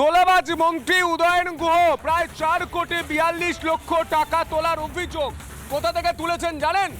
তোলাবাজ মন্ত্রী উদয়ন গুহ প্রায় চার কোটি বিয়াল্লিশ লক্ষ টাকা তোলার অভিযোগ। কোথা থেকে তুলেছেন জানেন?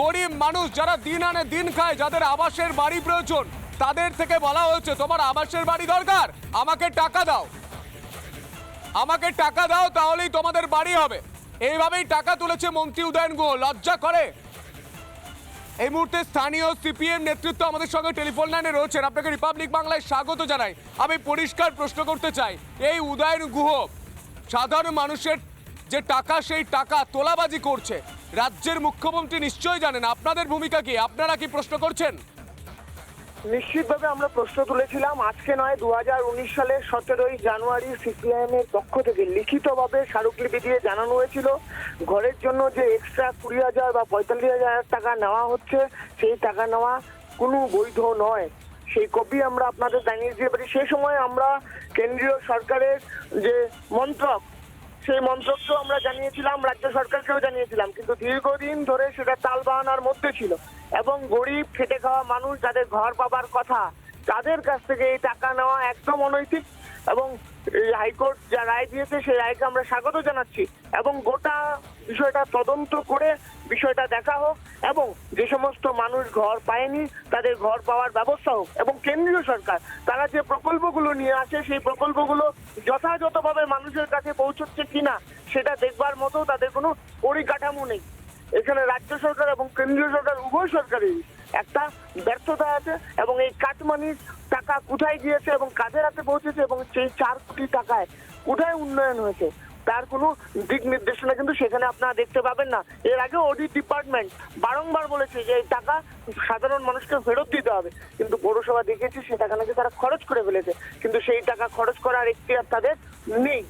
গরিব মানুষ যারা দিন আনে দিন খায়, যাদের আবাসের বাড়ি প্রয়োজন, তাদের থেকে বলা হয়েছে, তোমার আবাসের বাড়ি দরকার, আমাকে টাকা দাও। আমাকে টাকা দাও, তাহলেই তোমাদের বাড়ি হবে। এইভাবেই টাকা তুলেছে মন্ত্রী উদয়ন গুহ। লজ্জা করে। এই মুহূর্তে স্থানীয় সিপিএম নেতৃত্ব আমাদের সঙ্গে টেলিফোন লাইনে রয়েছেন। আপনাকে রিপাবলিক বাংলায় স্বাগত জানাই। আমি পরিষ্কার প্রশ্ন করতে চাই। এই উদয়ন গুহ সাধারণ মানুষের যে টাকা, সেই টাকা তোলাবাজি করছে। রাজ্যের মুখ্যমন্ত্রী নিশ্চয়ই জানেন। আপনাদের ভূমিকা কি? আপনারা কি প্রশ্ন করছেন? নিশ্চিতভাবে আমরা প্রশ্ন তুলেছিলাম। আজকে নয় দু হাজার উনিশ সালের সতেরোই জানুয়ারি সিপিআইএম এর পক্ষ থেকে লিখিতভাবে স্মারকলিপি দিয়ে জানানো হয়েছিল, ঘরের জন্য যে এক্সট্রা কুড়ি হাজার বা পঁয়তাল্লিশ হাজার টাকা নেওয়া হচ্ছে, সেই টাকা নেওয়া কোনো বৈধ নয়। সেই কপি আমরা আপনাদের জানিয়ে দিতে পারি। সেই সময় আমরা কেন্দ্রীয় সরকারের যে মন্ত্রক, সেই মন্ত্রককেও আমরা জানিয়েছিলাম, রাজ্য সরকারকেও জানিয়েছিলাম। কিন্তু দীর্ঘদিন ধরে সেটা তাল বাহানার মধ্যে ছিল। এবং গরিব, খেটে খাওয়া মানুষ যাদের ঘর পাবার কথা, তাদের কাছ থেকে এই টাকা নেওয়া একদম অনৈতিক এবং এই হাইকোর্ট যা রায় দিয়েছে, সেই রায়কে আমরা স্বাগত জানাচ্ছি এবং গোটা বিষয়টা তদন্ত করে বিষয়টা দেখা হোক এবং যে সমস্ত মানুষ ঘর পায়নি, তাদের ঘর পাওয়ার ব্যবস্থা হোক এবং কেন্দ্রীয় সরকার, তারা যে প্রকল্পগুলো নিয়ে আসে, সেই প্রকল্পগুলো যথাযথভাবে মানুষের কাছে পৌঁছচ্ছে কিনা, সেটা দেখবার মতো তাদের কোনো পরিকাঠামো নেই। এখানে রাজ্য সরকার এবং কেন্দ্রীয় সরকার, উভয় সরকারেরই একটা ব্যর্থতা আছে এবং এই কাটমানির টাকা কোথায় গিয়েছে এবং কাদের হাতে পৌঁছেছে এবং সেই চার কোটি টাকায় কোথায় উন্নয়ন হয়েছে, তার কোনো দিক নির্দেশনা কিন্তু সেখানে আপনারা দেখতে পাবেন না। এর আগে অডিট ডিপার্টমেন্ট বারংবার বলেছে যে এই টাকা সাধারণ মানুষকে ফেরত দিতে হবে। কিন্তু পৌরসভা দেখেছি সে টাকা নাকি তারা খরচ করে ফেলেছে। কিন্তু সেই টাকা খরচ করার এখতিয়ার তাদের নেই।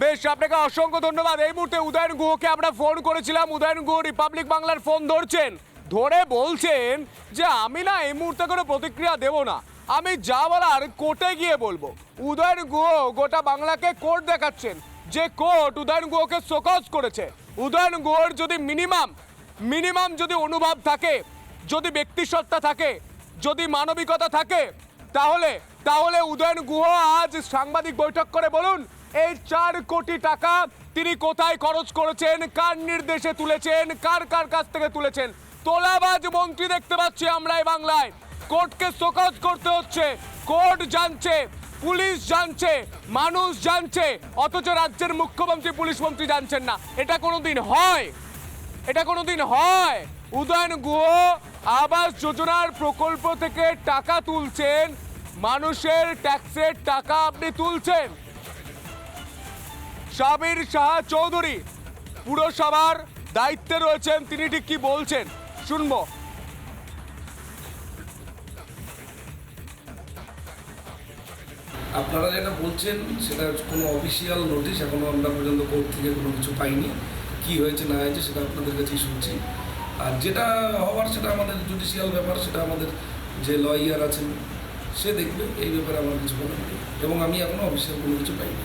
বেশ, আপনাকে অসংখ্য ধন্যবাদ। এই মুহূর্তে উদয়ন গুহকে আমরা ফোন করেছিলাম। উদয়ন গুহ রিপাবলিক বাংলার ফোন ধরছেন। ধরে বলছেন যে, আমি না এই মুহূর্তে কোনো প্রতিক্রিয়া দেব না। আমি যা বলার কোর্টে গিয়ে বলব। উদয়ন গুহ গোটা বাংলাকে কোর্ট দেখাচ্ছেন। যে কোর্ট উদয়ন গুহকে শোকজ করেছে। উদয়ন গুহর যদি মিনিমাম মিনিমাম যদি অনুভব থাকে, যদি ব্যক্তিসত্তা থাকে, যদি মানবিকতা থাকে, তাহলে তাহলে উদয়ন গুহ আজ সাংবাদিক বৈঠক করে বলুন এই চার কোটি টাকা তিনি কোথায় খরচ করেছেন? কার নির্দেশে তুলেছেন? কার কার কাছ থেকে তুলেছেন? তোলাবাজ মন্ত্রী দেখতে পাচ্ছি আমরা এই বাংলায়। কোর্টকে শোকজ করতে হচ্ছে। কোর্ট জানছে, পুলিশ জানছে, মানুষ জানছে, অথচ রাজ্যের মুখ্যমন্ত্রী, পুলিশ মন্ত্রী জানছেন না। এটা কোনো দিন হয়? এটা কোনো দিন হয়? উদয়ন গুহ আবাস যোজনার প্রকল্প থেকে টাকা তুলছেন। মানুষের ট্যাক্সের টাকা আপনি তুলছেন। সাবির শাহ চৌধুরী। পুরসভার দায়িত্বে রয়েছেন তিনি, ঠিক কি বলছেন? শুনব। আপনারা যেটা বলছেন, সেটা কোনো অফিসিয়াল নোটিশ এখনও আমরা পর্যন্ত কোর্ট থেকে কোনো কিছু পাইনি। কি হয়েছে, না হয়েছে, সেটা আপনাদের কাছেই শুনছি। আর যেটা হওয়ার, সেটা আমাদের জুডিশিয়াল ব্যাপার, সেটা আমাদের যে লয়ার আছেন, সে দেখবে, এই ব্যাপারে আমার কিছু বলার নেই। এবং আমি এখনও অফিসিয়াল কোনো কিছু পাইনি।